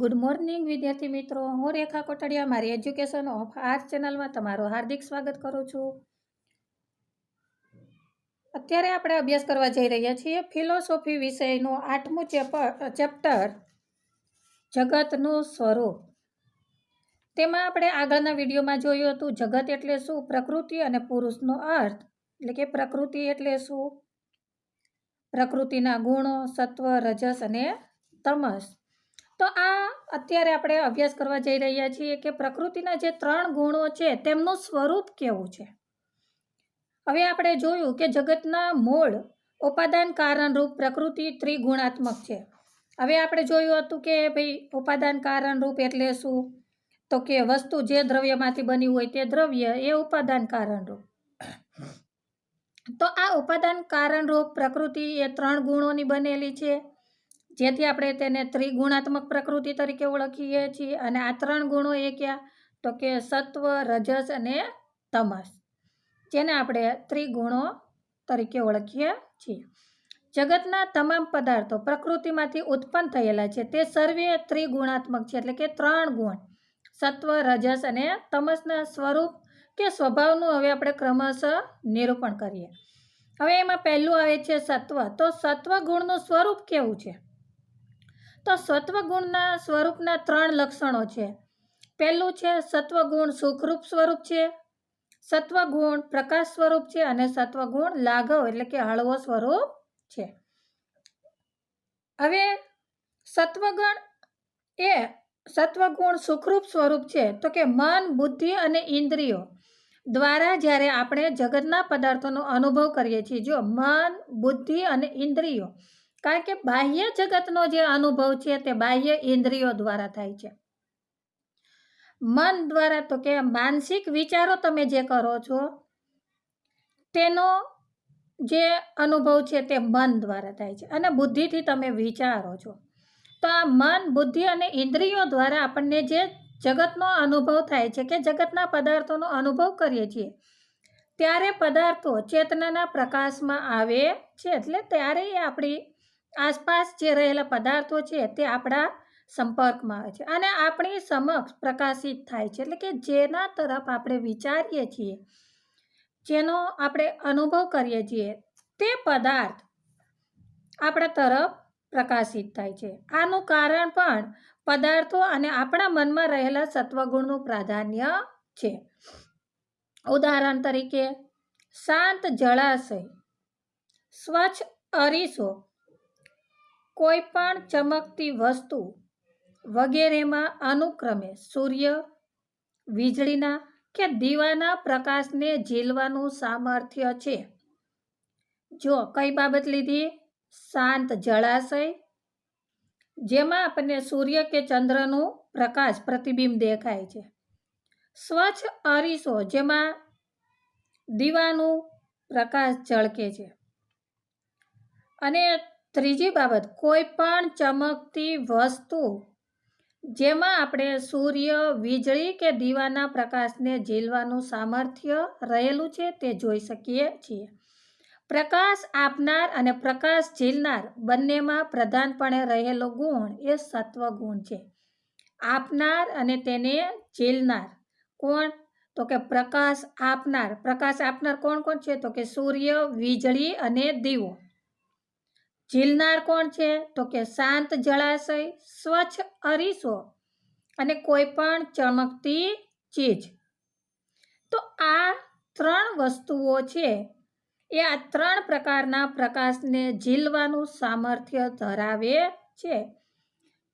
Good morning વિદ્યાર્થી મિત્રો. હું રેખા કોટડિયા. મારી એજ્યુકેશન ઓફ આર્ટ ચેનલમાં તમારું હાર્દિક સ્વાગત કરું છું. અત્યારે આપણે અભ્યાસ કરવા જઈ રહ્યા છીએ. ફિલોસોફી વિષયનું આઠમું ચેપ્ટર જગતનું સ્વરૂપ. તેમાં આપણે આગળના વિડીયોમાં જોયું હતું, જગત એટલે શું? પ્રકૃતિ અને પુરુષનો અર્થ. એટલે કે પ્રકૃતિ એટલે શું? પ્રકૃતિના ગુણો, સત્વ, રજસ અને તમસ. તો આ અત્યારે આપણે અભ્યાસ કરવા જઈ રહ્યા છીએ કે પ્રકૃતિના જે ત્રણ ગુણો છે તેમનું સ્વરૂપ કેવું છે? હવે આપણે જોયું કે જગતના મૂળ ઉપાદાન કારણરૂપ પ્રકૃતિ ત્રિગુણાત્મક છે. હવે આપણે જોયું હતું કે ભાઈ ઉપાદાન કારણરૂપ એટલે શું? તો કે વસ્તુ જે દ્રવ્યમાંથી બની હોય તે દ્રવ્ય એ ઉપાદાન કારણરૂપ તો આ ઉપાદાન કારણરૂપ પ્રકૃતિ એ ત્રણ ગુણોની બનેલી છે. જેથી આપણે તેને ત્રિગુણાત્મક પ્રકૃતિ તરીકે ઓળખીએ છીએ અને આ ત્રણ ગુણો એ ક્યાં? તો કે સત્વ, રજસ અને તમસ, જેને આપણે ત્રિગુણો તરીકે ઓળખીએ છીએ. જગતના તમામ પદાર્થો પ્રકૃતિમાંથી ઉત્પન્ન થયેલા છે. તે સર્વે ત્રિગુણાત્મક છે, એટલે કે ત્રણ ગુણ, સત્વ, રજસ અને તમસના સ્વરૂપ કે સ્વભાવનું હવે આપણે ક્રમશઃ નિરૂપણ કરીએ. હવે એમાં પહેલું આવે છે સત્વ. તો સત્વ ગુણનું સ્વરૂપ કેવું છે? તો સત્વગુણના સ્વરૂપના ત્રણ લક્ષણો છે. પહેલું છે સત્વગુણ સુખરૂપ સ્વરૂપ છે, સત્વગુણ પ્રકાશ સ્વરૂપ છે અને સત્વગુણ લાઘવ એટલે કે હળવો સ્વરૂપ છે. હવે સત્વગુણ એ સત્વગુણ સુખરૂપ સ્વરૂપ છે તો કે મન, બુદ્ધિ અને ઇન્દ્રિયો દ્વારા જ્યારે આપણે જગતના પદાર્થોનો અનુભવ કરીએ છીએ. જો મન, બુદ્ધિ અને ઇન્દ્રિયો કારણ કે બાહ્ય જગતનો જે અનુભવ છે તે બાહ્ય ઇન્દ્રિયો દ્વારા થાય છે. મન દ્વારા તો કે માનસિક વિચારો તમે જે કરો છો, તેનો જે અનુભવ છે તે મન દ્વારા થાય છે અને બુદ્ધિથી તમે વિચારો છો. તો આ મન, બુદ્ધિ અને ઇન્દ્રિયો દ્વારા આપણને જે જગતનો અનુભવ થાય છે કે જગતના પદાર્થોનો અનુભવ કરીએ છીએ, ત્યારે પદાર્થો ચેતનાના પ્રકાશમાં આવે છે. એટલે ત્યારે એ આપણી આસપાસ જે રહેલા પદાર્થો છે તે આપણા સંપર્કમાં આવે છે. અને આપણી સમક્ષ પ્રકાશિત થાય છે. એટલે કે જેના તરફ આપણે વિચારીએ છીએ, જેનો આપણે અનુભવ કરીએ છીએ, તે પદાર્થ આપણા તરફ પ્રકાશિત થાય છે. આનું કારણ પણ પદાર્થો અને આપણા મનમાં રહેલા સત્વગુણનું પ્રાધાન્ય છે. ઉદાહરણ તરીકે, શાંત જળાશય, સ્વચ્છ અરીસો કોઈ પણ ચમકતી વસ્તુ વગેરેમાં અનુક્રમે સૂર્ય, વીજળીના કે દીવાના પ્રકાશને ઝીલવાનું સામર્થ્ય છે. જો કઈ બાબત લીધી? શાંત જળાશય, જેમાં આપણને સૂર્ય કે ચંદ્રનું પ્રકાશ પ્રતિબિંબ દેખાય છે. સ્વચ્છ અરીસો જેમાં દીવાનું પ્રકાશ ઝળકે છે. અને ત્રીજી બાબત, કોઈ પણ ચમકતી વસ્તુ જેમાં આપણે સૂર્ય, વીજળી કે દીવાના પ્રકાશને ઝીલવાનું સામર્થ્ય રહેલું છે તે જોઈ શકીએ છીએ. પ્રકાશ આપનાર અને પ્રકાશ ઝીલનાર બંનેમાં પ્રધાનપણે રહેલો ગુણ એ સત્વ ગુણ છે. આપનાર અને તેને ઝીલનાર. કોણ? તો કે પ્રકાશ આપનાર. પ્રકાશ આપનાર કોણ કોણ છે? તો કે સૂર્ય, વીજળી અને દીવો. ઝીલનાર કોણ છે? તો કે શાંત જળાશય, સ્વચ્છ અરીસો અને કોઈ પણ ચમકતી ચીજ. તો આ ત્રણ વસ્તુઓ છે. એ આ ત્રણ પ્રકારના પ્રકાશને ઝીલવાનું સામર્થ્ય ધરાવે છે.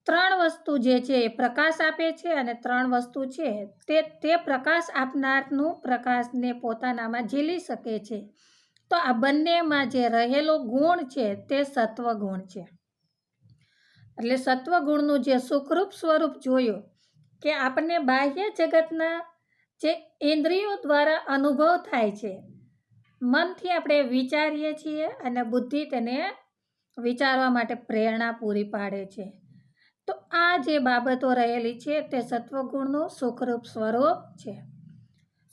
ત્રણ વસ્તુ જે છે એ પ્રકાશ આપે છે અને ત્રણ વસ્તુ છે તે તે પ્રકાશ આપનારનું પ્રકાશને પોતાનામાં ઝીલી શકે છે. તો આ બંનેમાં જે રહેલો ગુણ છે તે સત્વગુણ છે. એટલે સત્વગુણનું જે સુખરૂપ સ્વરૂપ જોયું કે આપણને બાહ્ય જગતના જે ઇન્દ્રિયો દ્વારા અનુભવ થાય છે, મનથી આપણે વિચારીએ છીએ અને બુદ્ધિ તેને વિચારવા માટે પ્રેરણા પૂરી પાડે છે. તો આ જે બાબતો રહેલી છે તે સત્વગુણનું સુખરૂપ સ્વરૂપ છે.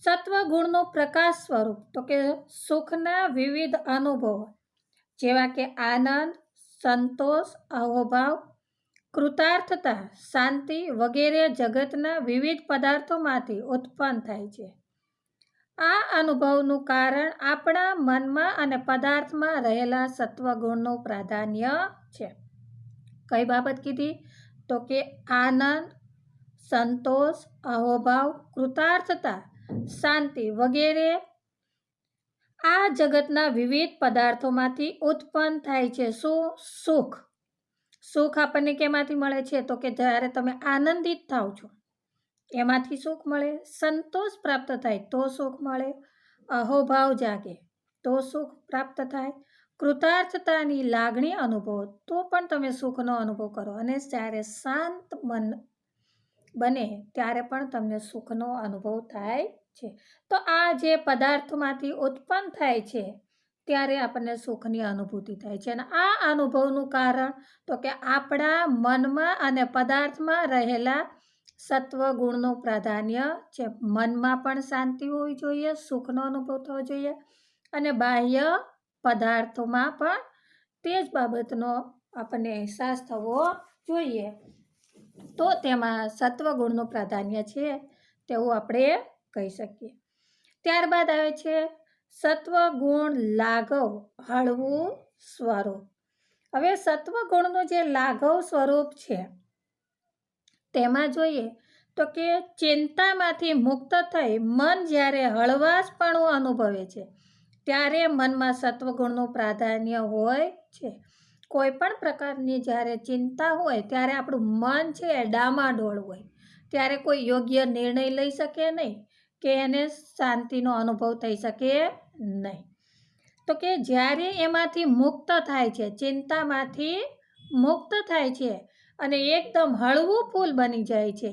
સત્વગુણનું પ્રકાશ સ્વરૂપ, તો કે સુખના વિવિધ અનુભવો, જેવા કે આનંદ, સંતોષ, અહોભાવ, કૃતાર્થતા, શાંતિ વગેરે જગતના વિવિધ પદાર્થોમાંથી ઉત્પન્ન થાય છે. આ અનુભવનું કારણ આપણા મનમાં અને પદાર્થમાં રહેલા સત્વગુણનું પ્રાધાન્ય છે. કઈ બાબત કીધી? તો કે આનંદ, સંતોષ, અહોભાવ, કૃતાર્થતા શાંતિ વગેરે. આ જગતના વિવિધ પદાર્થોમાંથી ઉત્પન્ન થાય છે શું સુખ. સુખ આપણને કેમાંથી મળે છે? તો કે જ્યારે તમે આનંદિત થાવ છો, એમાંથી સુખ મળે, સંતોષ પ્રાપ્ત થાય તો સુખ મળે, અહોભાવ જાગે તો સુખ પ્રાપ્ત થાય, કૃતાર્થતાની લાગણી અનુભવો તો પણ તમે સુખનો અનુભવ કરો અને જ્યારે શાંત મન બને ત્યારે પણ તમને સુખનો અનુભવ થાય છે. તો આ જે પદાર્થમાંથી ઉત્પન્ન થાય છે, ત્યારે આપણને સુખની અનુભૂતિ થાય છે. અને આ અનુભવનું કારણ તો કે આપણા મનમાં અને પદાર્થમાં રહેલા સત્વગુણનું પ્રાધાન્ય છે. મનમાં પણ શાંતિ હોવી જોઈએ, સુખનો અનુભવ થવો જોઈએ અને બાહ્ય પદાર્થોમાં પણ તે જ બાબતનો આપણને અહેસાસ થવો જોઈએ. તો તેમાં સત્વગુણનું પ્રાધાન્ય છે તેવું આપણે કહી શકીએ. ત્યારબાદ આવે છે સત્વગુણ લાઘવ હળવું સ્વરૂપ. હવે સત્વગુણનું જે લાઘવ સ્વરૂપ છે તેમાં જોઈએ તો કે ચિંતામાંથી મુક્ત થઈ મન જ્યારે હળવાશપણું અનુભવે છે, ત્યારે મનમાં સત્વગુણનું પ્રાધાન્ય હોય છે. કોઈ પણ પ્રકારની જ્યારે ચિંતા હોય, ત્યારે આપણું મન છે એ ડામાડોળ હોય. ત્યારે કોઈ યોગ્ય નિર્ણય લઈ શકે નહીં કે એને શાંતિનો અનુભવ થઈ શકે નહીં. તો કે જ્યારે એમાંથી મુક્ત થાય છે, ચિંતામાંથી મુક્ત થાય છે અને એકદમ હળવું ફૂલ બની જાય છે,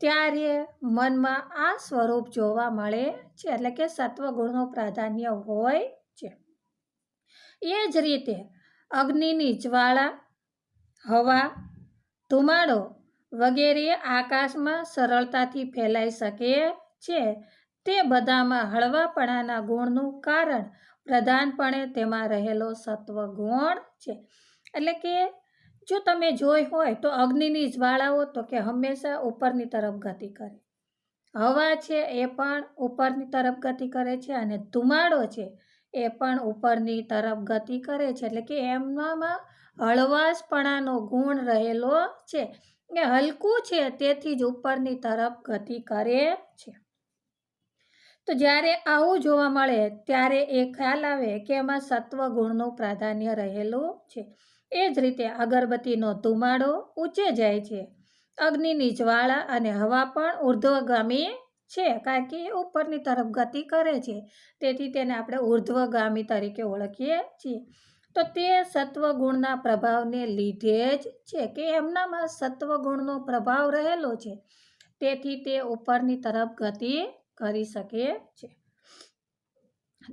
ત્યારે મનમાં આ સ્વરૂપ જોવા મળે છે. એટલે કે સત્વગુણનું પ્રાધાન્ય હોય છે. એ જ રીતે અગ્નિની જ્વાળા, હવા, ધુમાડો વગેરે આકાશમાં સરળતાથી ફેલાઈ શકે છે. તે બધામાં હળવાપણાના ગુણનું કારણ પ્રધાનપણે તેમાં રહેલો સત્વગુણ છે. એટલે કે જો તમે જોઈ હોય તો અગ્નિની જ્વાળાઓ તો કે હંમેશા ઉપરની તરફ ગતિ કરે. હવા છે એ પણ ઉપરની તરફ ગતિ કરે છે અને ધુમાડો છે એ પણ ઉપરની તરફ ગતિ કરે છે. એટલે કે એમનામાં હળવાશપણાનો ગુણ રહેલો છે એ હલકું છે તેથી જ ઉપરની તરફ ગતિ કરે છે. તો જ્યારે આવું જોવા મળે ત્યારે એ ખ્યાલ આવે કે એમાં સત્વગુણનું પ્રાધાન્ય રહેલું છે. એ જ રીતે અગરબત્તીનો ધુમાડો ઊંચે જાય છે. અગ્નિની જ્વાળા અને હવા પણ ઉર્ધ્વગામી છે, કારણ કે એ ઉપરની તરફ ગતિ કરે છે. તેથી તેને આપણે ઉર્ધ્વગામી તરીકે ઓળખીએ છીએ. તો તે સત્વગુણના પ્રભાવને લીધે જ છે કે એમનામાં સત્વગુણનો પ્રભાવ રહેલો છે. તેથી તે ઉપરની તરફ ગતિ કરી શકે છે.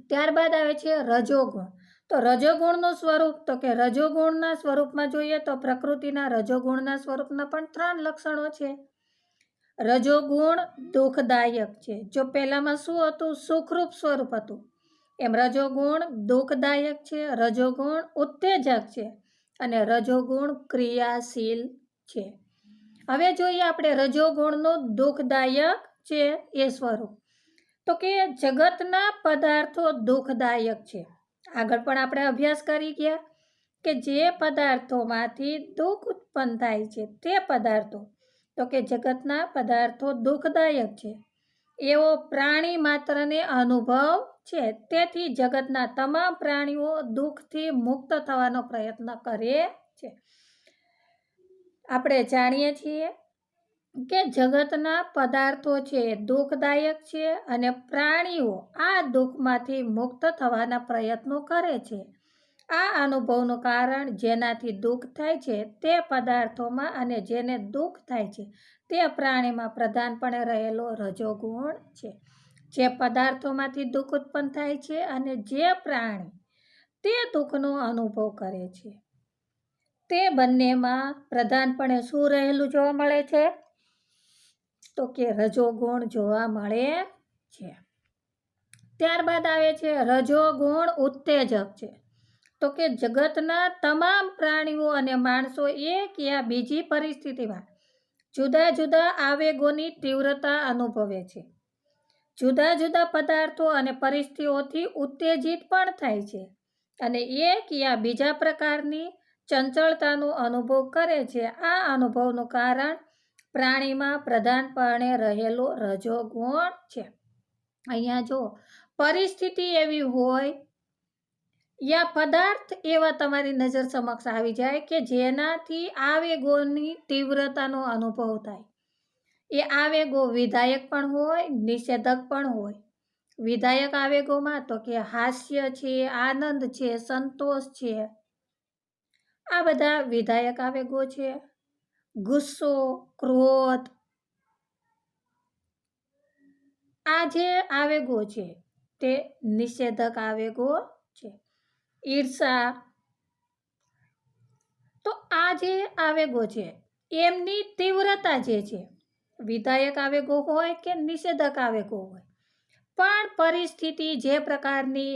ત્યારબાદ આવે છે રજોગુણ. તો રજોગુણનું સ્વરૂપ, તો કે રજોગુણના સ્વરૂપમાં જોઈએ તો પ્રકૃતિના રજોગુણના સ્વરૂપના પણ ત્રણ લક્ષણો છે. રજોગુણ દુઃખદાયક છે. જો પહેલામાં શું હતું? સુખરૂપ સ્વરૂપ હતું. એમ રજોગુણ દુઃખદાયક છે, રજોગુણ ઉત્તેજક છે અને રજોગુણ ક્રિયાશીલ છે. હવે જોઈએ આપણે રજોગુણનું દુઃખદાયક છે એ સ્વરૂપ. તો કે જગતના પદાર્થો દુઃખદાયક છે. આગળ પણ આપણે અભ્યાસ કરી ગયા કે જે પદાર્થોમાંથી દુઃખ ઉત્પન્ન થાય છે તે પદાર્થો તો કે જગતના પદાર્થો દુઃખદાયક છે. એવો પ્રાણી માત્રને અનુભવ છે. તેથી જગતના તમામ પ્રાણીઓ દુઃખથી મુક્ત થવાનો પ્રયત્ન કરે છે. આપણે જાણીએ છીએ કે જગતના પદાર્થો છે દુઃખદાયક છે અને પ્રાણીઓ આ દુઃખમાંથી મુક્ત થવાના પ્રયત્નો કરે છે. આ અનુભવનું કારણ જેનાથી દુઃખ થાય છે તે પદાર્થોમાં અને જેને દુઃખ થાય છે તે પ્રાણીમાં પ્રધાનપણે રહેલો રજોગુણ છે. જે પદાર્થોમાંથી દુઃખ ઉત્પન્ન થાય છે અને જે પ્રાણી તે દુઃખનો અનુભવ કરે છે. તે બંનેમાં પ્રધાનપણે શું રહેલું જોવા મળે છે? તો કે રજોગુણ જોવા મળે છે. ત્યારબાદ આવે છે રજોગુણ ઉત્તેજક છે. તો કે જગતના તમામ પ્રાણીઓ અને માણસો એક યા બીજી પરિસ્થિતિમાં જુદા જુદા આવેગોની તીવ્રતા અનુભવે છે. જુદા જુદા પદાર્થો અને પરિસ્થિતિઓથી ઉત્તેજિત પણ થાય છે અને એક યા બીજા પ્રકારની ચંચળતાનો અનુભવ કરે છે. આ અનુભવનું કારણ પ્રાણીમાં પ્રધાનપણે રહેલો રજોગુણ છે. અહીંયા જો પરિસ્થિતિ એવી હોય યા પદાર્થ એવા તમારી નજર સમક્ષ આવી જાય કે જેનાથી આવેગોની તીવ્રતાનો અનુભવ થાય. એ આવેગો વિધાયક પણ હોય, નિષેધક પણ હોય. વિધાયક આવેગોમાં તો કે હાસ્ય છે, આનંદ છે, સંતોષ છે. આ બધા વિધાયક આવેગો છે. ગુસ્સો, ક્રોધ. આ જે આવેગો છે તે નિષેધક આવેગો છે. ઈર્ષા. તો આ જે આવેગો છે, એમની તીવ્રતા જે છે, વિધાયક આવેગો હોય કે નિષેધક આવેગો હોય, પણ પરિસ્થિતિ જે પ્રકારની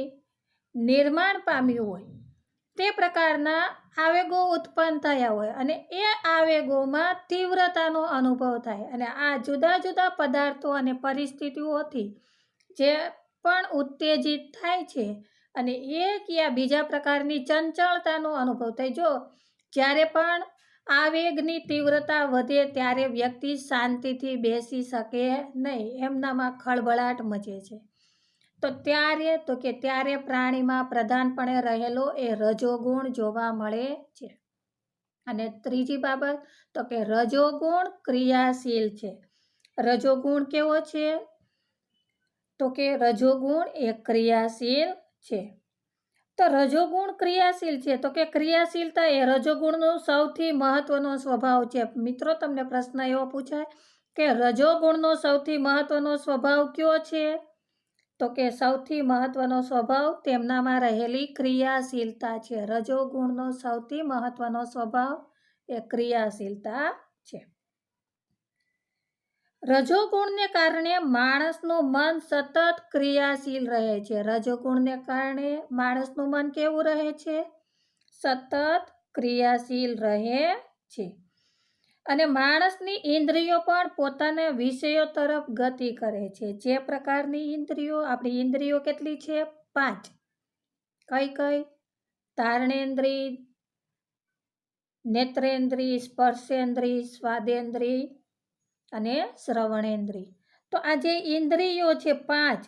નિર્માણ પામી હોય, તે પ્રકારના આવેગો ઉત્પન્ન થયા હોય અને એ આવેગોમાં તીવ્રતાનો અનુભવ થાય અને આ જુદા જુદા પદાર્થો અને પરિસ્થિતિઓથી જે પણ ઉત્તેજિત થાય છે અને એક યા બીજા પ્રકારની ચંચળતાનો અનુભવ થાય. જો જ્યારે પણ આવેગની તીવ્રતા વધે ત્યારે વ્યક્તિ શાંતિથી બેસી શકે નહીં, એમનામાં ખળભળાટ મચે છે. તો ત્યારે, તો કે ત્યારે પ્રાણીમાં પ્રધાનપણે રહેલો એ રજોગુણ જોવા મળે છે. અને ત્રીજી બાબત, તો કે રજોગુણ ક્રિયાશીલ છે. રજોગુણ કેવો છે? તો કે રજોગુણ એ ક્રિયાશીલ છે. તો રજોગુણ ક્રિયાશીલ છે. તો કે ક્રિયાશીલતા એ રજોગુણનો સૌથી મહત્વનો સ્વભાવ છે. મિત્રો, તમને પ્રશ્ન એવો પૂછાય કે રજોગુણનો સૌથી મહત્વનો સ્વભાવ કયો છે? તો કે સૌથી મહત્વનો સ્વભાવ તેમનામાં રહેલી ક્રિયાશીલતા છે. રજોગુણનો સૌથી મહત્વનો સ્વભાવ એ ક્રિયાશીલતા રજોગુણને કારણે માણસનું મન સતત ક્રિયાશીલ રહે છે. રજોગુણને કારણે માણસનું મન કેવું રહે છે? સતત ક્રિયાશીલ રહે છે. અને માણસની ઇન્દ્રિયો પણ પોતાના વિષયો તરફ ગતિ કરે છે. જે પ્રકારની ઇન્દ્રિયો, આપણી ઇન્દ્રિયો કેટલી છે? પાંચ. કઈ કઈ? તારણેન્દ્રી નેત્રેન્દ્રિય, સ્પર્શેન્દ્રિય, સ્વાદેન્દ્રિય અને શ્રવણેન્દ્રિય. તો આ જે ઇન્દ્રિયો છે પાંચ,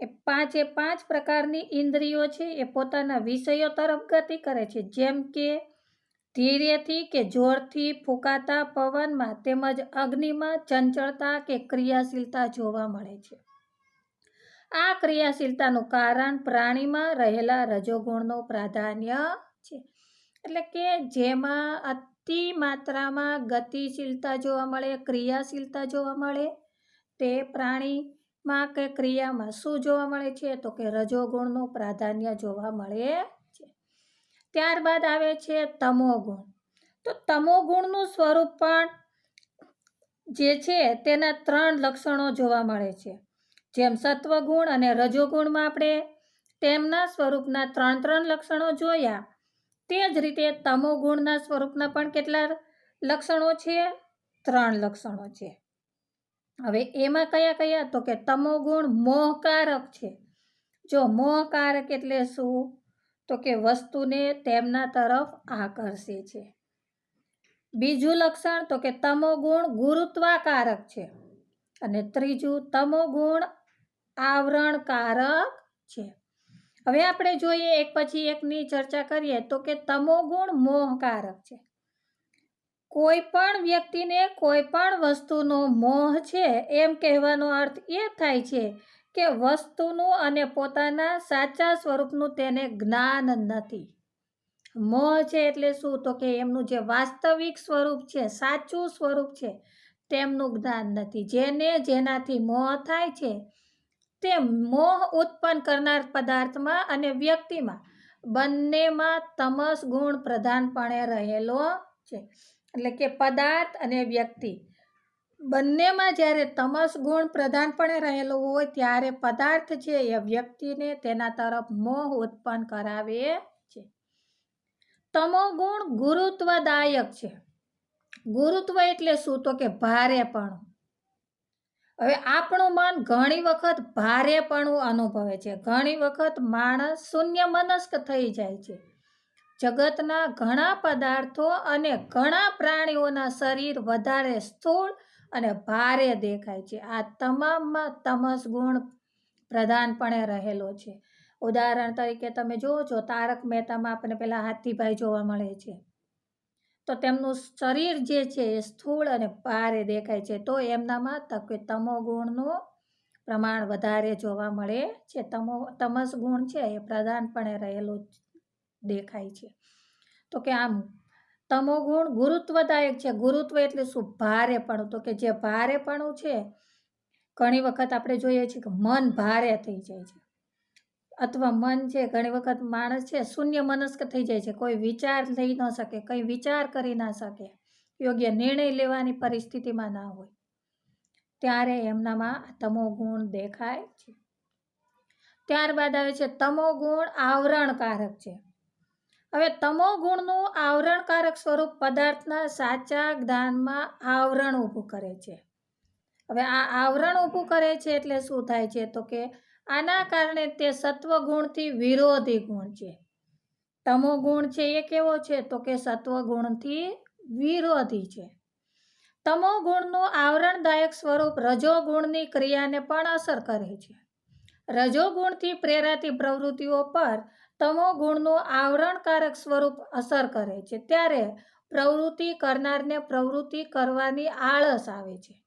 એ પાંચે પાંચ પ્રકારની ઇન્દ્રિયો છે, એ પોતાના વિષયો તરફ ગતિ કરે છે. જેમ કે ધીરેથી કે જોરથી ફૂંકાતા પવનમાં તેમજ અગ્નિમાં ચંચળતા કે ક્રિયાશીલતા જોવા મળે છે. આ ક્રિયાશીલતાનું કારણ પ્રાણીમાં રહેલા રજોગુણનું પ્રાધાન્ય એટલે કે જેમાં અતિ માત્રામાં ગતિશીલતા જોવા મળે, ક્રિયાશીલતા જોવા મળે, તે પ્રાણીમાં કે ક્રિયામાં શું જોવા મળે છે? તો કે રજોગુણનું પ્રાધાન્ય જોવા મળે છે. ત્યારબાદ આવે છે તમોગુણ. તો તમોગુણનું સ્વરૂપ પણ જે છે તેના ત્રણ લક્ષણો જોવા મળે છે. જેમ સત્વગુણ અને રજોગુણમાં આપણે તેમના સ્વરૂપના ત્રણ ત્રણ લક્ષણો જોયા તે જ રીતે તમો ગુણના સ્વરૂપના પણ કેટલા લક્ષણો છે? ત્રણ લક્ષણો છે. હવે એમાં કયા કયા? તો કે તમો ગુણ મોહકારક છે. જો મોહકારક એટલે શું? તો કે વસ્તુને તેમના તરફ આકર્ષે છે. બીજું લક્ષણ, તો કે તમો ગુણ ગુરુત્વાકારક છે. અને ત્રીજું, તમો ગુણ આવરણકારક છે. હવે આપણે જોઈએ એક પછી એકની ચર્ચા કરીએ તો કે તમોગુણ મોહકારક છે. કોઈ પણ વ્યક્તિને કોઈ પણ વસ્તુનો મોહ છે, એમ કહેવાનો અર્થ એ થાય છે કે વસ્તુનું અને પોતાના સાચા સ્વરૂપનું તેને જ્ઞાન નથી. મોહ છે એટલે શું? તો કે એમનું જે વાસ્તવિક સ્વરૂપ છે, સાચું સ્વરૂપ છે, તેમનું જ્ઞાન નથી. જેને જેનાથી મોહ થાય છે તે મોહ ઉત્પન્ન કરનાર પદાર્થમાં અને વ્યક્તિમાં બંનેમાં તમસ ગુણ પ્રધાનપણે રહેલો છે. એટલે કે પદાર્થ અને વ્યક્તિ. બંનેમાં જ્યારે તમસ ગુણ પ્રધાનપણે રહેલો હોય ત્યારે પદાર્થ છે એ વ્યક્તિને તેના તરફ મોહ ઉત્પન્ન કરાવે છે. તમો ગુણ ગુરુત્વદાયક છે. ગુરુત્વ એટલે શું? તો કે ભારેપણું. હવે આપણું મન ઘણી વખત ભારેપણું અનુભવે છે. ઘણી વખત માણસ શૂન્ય મનસ્ક થઈ જાય છે. જગતના ઘણા પદાર્થો અને ઘણા પ્રાણીઓના શરીર વધારે સ્થૂળ અને ભારે દેખાય છે. આ તમામમાં તમસ ગુણ પ્રધાનપણે રહેલો છે. ઉદાહરણ તરીકે તમે જુઓ છો, તારક મહેતામાં આપણને પેલા હાથીભાઈ જોવા મળે છે. તો તેમનું શરીર જે છે એ સ્થૂળ અને ભારે દેખાય છે. તો એમનામાં તકે તમો ગુણનું પ્રમાણ વધારે જોવા મળે છે. તમો, તમસ ગુણ છે એ પ્રધાનપણે રહેલું દેખાય છે. તો કે આમ, તમો ગુણ ગુરુત્વદાયક છે. ગુરુત્વ એટલે શું? ભારેપણું. તો કે જે ભારેપણું છે, ઘણી વખત આપણે જોઈએ છીએ કે મન ભારે થઈ જાય છે. અથવા મન છે, ઘણી વખત માણસ છે, શૂન્ય મનસ્ક થઈ જાય છે. કોઈ વિચાર લઈ ન શકે, કંઈ વિચાર કરી ના શકે. યોગ્ય નિર્ણય લેવાની પરિસ્થિતિમાં ના હોય. ત્યારે એમનામાં તમો ગુણ દેખાય છે. ત્યારબાદ આવે છે, તમો ગુણ આવરણકારક છે. હવે તમો ગુણનું આવરણકારક સ્વરૂપ પદાર્થના સાચા જ્ઞાનમાં આવરણ ઊભું કરે છે. હવે આ આવરણ ઊભું કરે છે એટલે શું થાય છે? તો કે આના કારણે તે સત્વગુણથી વિરોધી ગુણ છે. તમો ગુણ છે એ કેવો છે? તો કે સત્વગુણથી વિરોધી છે. તમો ગુણનું આવરણદાયક સ્વરૂપ રજોગુણની ક્રિયાને પણ અસર કરે છે. રજોગુણથી પ્રેરાતી પ્રવૃત્તિઓ પર તમો ગુણનું આવરણકારક સ્વરૂપ અસર કરે છે. ત્યારે પ્રવૃત્તિ કરનારને પ્રવૃત્તિ કરવાની આળસ આવે છે.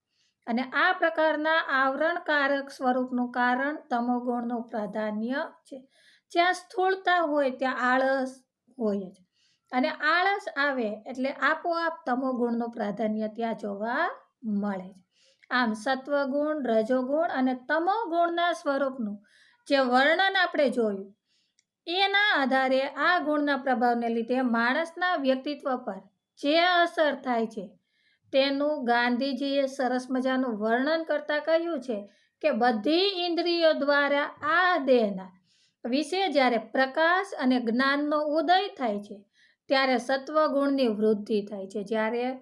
અને આ પ્રકારના આવરણકારક સ્વરૂપનું કારણ તમોગુણનું પ્રાધાન્ય છે. જ્યાં સ્થૂળતા હોય ત્યાં આળસ હોય જ. અને આળસ આવે એટલે આપોઆપ તમોગુણનું પ્રાધાન્ય ત્યાં જોવા મળે છે આમ સત્વગુણ, રજોગુણ અને તમોગુણના સ્વરૂપનું જે વર્ણન આપણે જોયું, એના આધારે આ ગુણના પ્રભાવને લીધે માણસના વ્યક્તિત્વ પર જે અસર થાય છે તેનું ગાંધીજીએ સરસ મજાનું વર્ણન કરતાં કહ્યું છે કે બધી ઇન્દ્રિયો દ્વારા આ દેહના વિશે જ્યારે પ્રકાશ અને જ્ઞાનનો ઉદય થાય છે, ત્યારે સત્વગુણની વૃદ્ધિ થાય છે. જ્યારે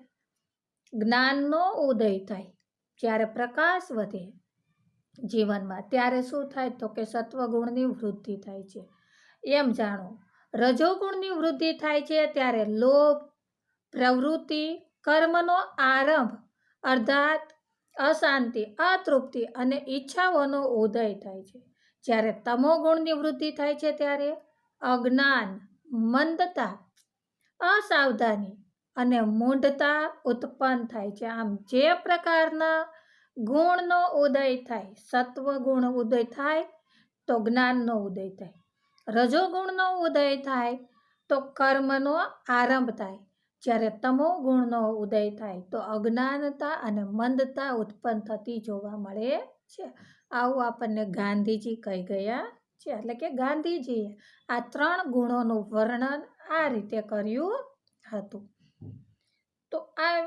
જ્ઞાનનો ઉદય થાય, જ્યારે પ્રકાશ વધે જીવનમાં, ત્યારે શું થાય તો કે સત્વગુણની વૃદ્ધિ થાય છે. એમ જાણો, રજોગુણની વૃદ્ધિ થાય છે ત્યારે લોભ, પ્રવૃત્તિ કર્મનો આરંભ અર્ધાત અશાંતિ, અતૃપ્તિ અને ઈચ્છાઓનો ઉદય થાય છે. જ્યારે તમોગુણની વૃદ્ધિ થાય છે ત્યારે અજ્ઞાન, મંદતા, અસાવધાની અને મૂંઢતા ઉત્પન્ન થાય છે. આમ જે પ્રકારના ગુણનો ઉદય થાય સત્વ ગુણ ઉદય થાય, તો જ્ઞાનનો ઉદય થાય. રજોગુણનો ઉદય થાય, તો કર્મનો આરંભ થાય. જ્યારે તમો ગુણનો ઉદય થાય, તો અજ્ઞાનતા અને મંદતા ઉત્પન્ન થતી જોવા મળે છે. આવું આપણને ગાંધીજી કહી ગયા છે. એટલે કે ગાંધીજીએ આ ત્રણ ગુણોનું વર્ણન આ રીતે કર્યું હતું. તો આ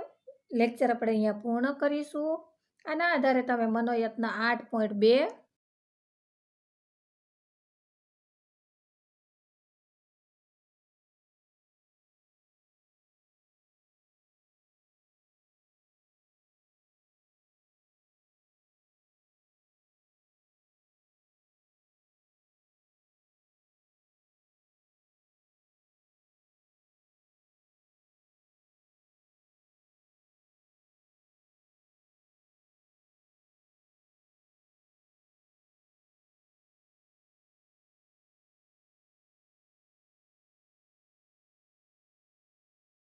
લેક્ચર આપણે અહીંયા પૂર્ણ કરીશું. આના આધારે તમે મનોયત્ન આઠ પોઈન્ટ બે